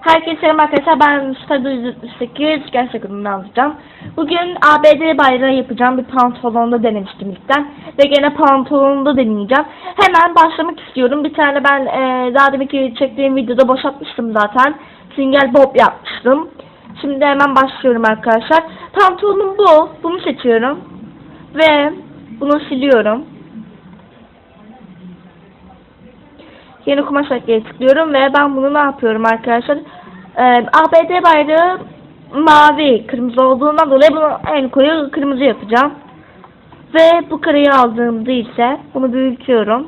Herkese selam arkadaşlar. Ben Stadı 8 gerçekten alacağım. Bugün ABD bayrağı yapacağım. Bir pantolonda denemiştim ilkten. Ve gene pantolonda deneyeceğim. Hemen başlamak istiyorum. Bir tane ben e, daha deminki çektiğim videoda boşaltmıştım zaten. Single bob yapmıştım. Şimdi hemen başlıyorum arkadaşlar. Pantolonum bu. Bunu seçiyorum. Ve bunu siliyorum. Yeni kumaş ekleyi tıklıyorum ve ben bunu ne yapıyorum arkadaşlar? Ee, ABD bayrağı mavi, kırmızı olduğundan dolayı bunu en koyu kırmızı yapacağım. Ve bu kareyi aldığımda ise bunu büyütüyorum.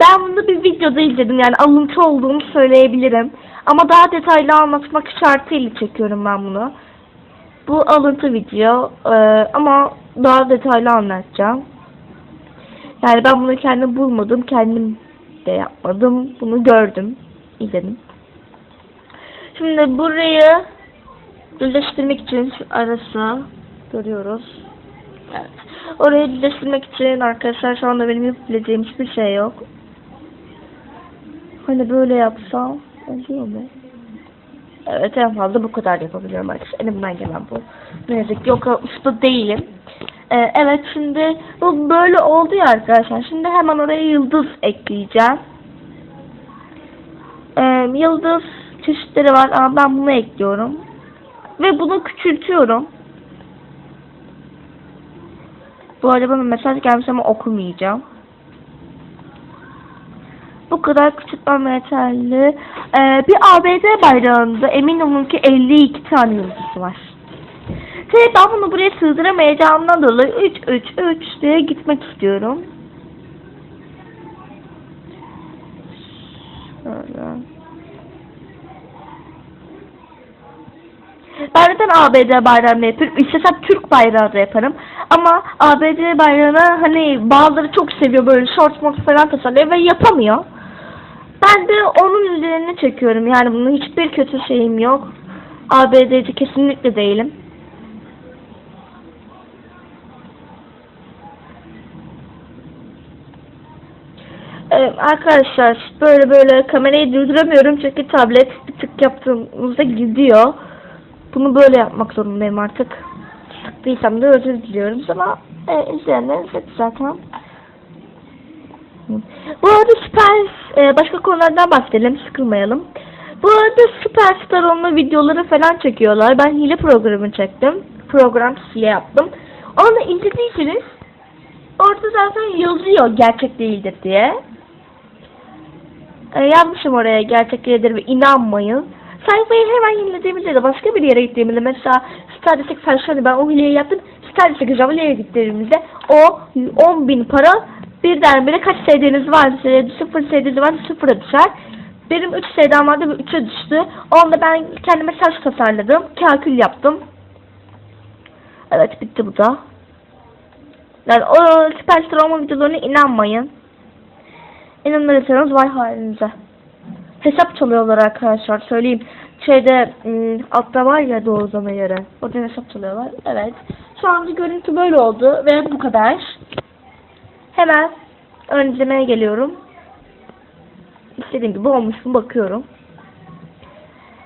Ben bunu bir videoda izledim yani alıntı olduğunu söyleyebilirim. Ama daha detaylı anlatmak şartıyla çekiyorum ben bunu. Bu alıntı video ee, ama daha detaylı anlatacağım. Yani ben bunu kendim bulmadım, kendim de yapmadım. Bunu gördüm, izledim. Şimdi burayı birleştirmek için şu arası görüyoruz. Evet. Orayı birleştirmek için arkadaşlar şu anda benim yapabileceğim hiçbir şey yok. Hani böyle yapsam oluyor mu? Evet en fazla bu kadar yapabiliyorum arkadaşlar. Elimden gelen bu. Ne yazık ki yok usta değilim. Ee, evet şimdi bu böyle oldu ya arkadaşlar. Şimdi hemen oraya yıldız ekleyeceğim. Ee, yıldız çeşitleri var ama ben bunu ekliyorum. Ve bunu küçültüyorum. Bu arada bana mesaj gelmiş ama okumayacağım. Bu kadar küçültmem yeterli. Ee, bir ABD bayrağında emin olun ki 52 tane yıldız var. Şey, ben bunu buraya sığdıramayacağımdan dolayı 3 3 3 diye gitmek istiyorum. Ben neden ABD bayrağını yapıyorum? İstesem Türk bayrağı da yaparım. Ama ABD bayrağını hani bazıları çok seviyor böyle short mod falan tasarlıyor ve yapamıyor. Ben de onun üzerine çekiyorum. Yani bunun hiçbir kötü şeyim yok. ABD'ci kesinlikle değilim. Evet, arkadaşlar böyle böyle kamerayı durduramıyorum çünkü tablet bir tık yaptığımızda gidiyor. Bunu böyle yapmak zorundayım artık. Sıktıysam da özür diliyorum ama e, izleyenler izledi zaten. Bu arada süper e, başka konulardan bahsedelim sıkılmayalım. Bu arada Süperstar onunla videoları falan çekiyorlar. Ben hile programı çektim. Program hile yaptım. Onu izlediyseniz orada zaten yazıyor gerçek değildir diye. E, yazmışım oraya gerçek ve inanmayın. Sayfayı hemen yenilediğimizde de başka bir yere gittiğimizde mesela Statistik Fashion ben o hileyi yaptım. Statistik Javali'ye gittiğimizde o 10 bin para birdenbire kaç CD'niz varsa 0 CD'niz varsa 0'a düşer. Benim 3 CD'm vardı ve 3'e düştü. Onda ben kendime saç tasarladım. Kalkül yaptım. Evet bitti bu da. Yani o Superstar olma videolarına inanmayın. İnanırsanız vay halinize. Hesap çalıyorlar arkadaşlar söyleyeyim. Şeyde ım, altta var ya doğrulama yeri. Oradan hesap çalıyorlar. Evet. Şu anda görüntü böyle oldu ve bu kadar. Hemen ön izlemeye geliyorum. İstediğim gibi olmuş mu bakıyorum.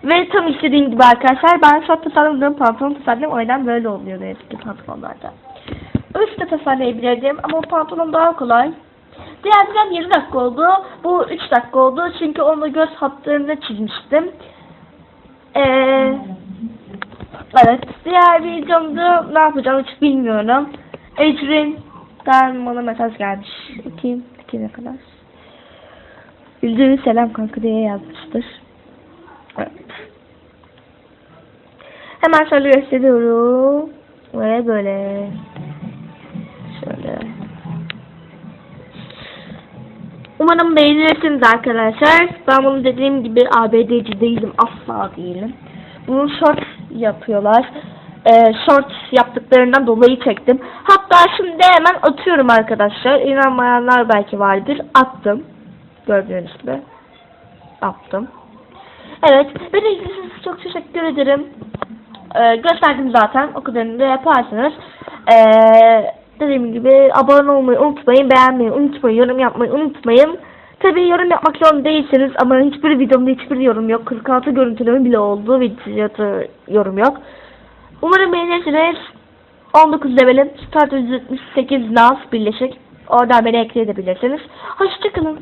Ve tam istediğim gibi arkadaşlar ben short tasarladığım pantolon tasarladım. O yüzden böyle oluyor ne yazık ki pantolonlarda. Üstte tasarlayabilirdim ama pantolon daha kolay. Diğer videom 20 dakika oldu. Bu 3 dakika oldu. Çünkü onu göz hatlarını çizmiştim. Ee, evet. Diğer videomda ne yapacağım hiç bilmiyorum. Ecrin'den bana mesaj gelmiş. Bakayım. Bakayım ne kadar. Bildiğiniz selam kanka diye yazmıştır. Evet. Hemen şöyle gösteriyorum. Ve böyle. Umarım beğenirsiniz arkadaşlar. Ben bunu dediğim gibi ABD'ci değilim. Asla değilim. Bunu short yapıyorlar. Ee, short yaptıklarından dolayı çektim. Hatta şimdi hemen atıyorum arkadaşlar. İnanmayanlar belki vardır. Attım. Gördüğünüz gibi. Attım. Evet. Beni izlediğiniz çok teşekkür ederim. Ee, gösterdim zaten. O kadarını da yaparsınız. Ee, dediğim gibi abone olmayı unutmayın. Beğenmeyi unutmayın. Yorum yapmayı unutmayın. Tabii yorum yapmak zorunda değilsiniz ama hiçbir videomda hiçbir yorum yok. 46 görüntüleme bile oldu videoda yorum yok. Umarım beğenirsiniz. 19 levelim. Start 178 Naz birleşik. Oradan beni ekleyebilirsiniz. Hoşçakalın.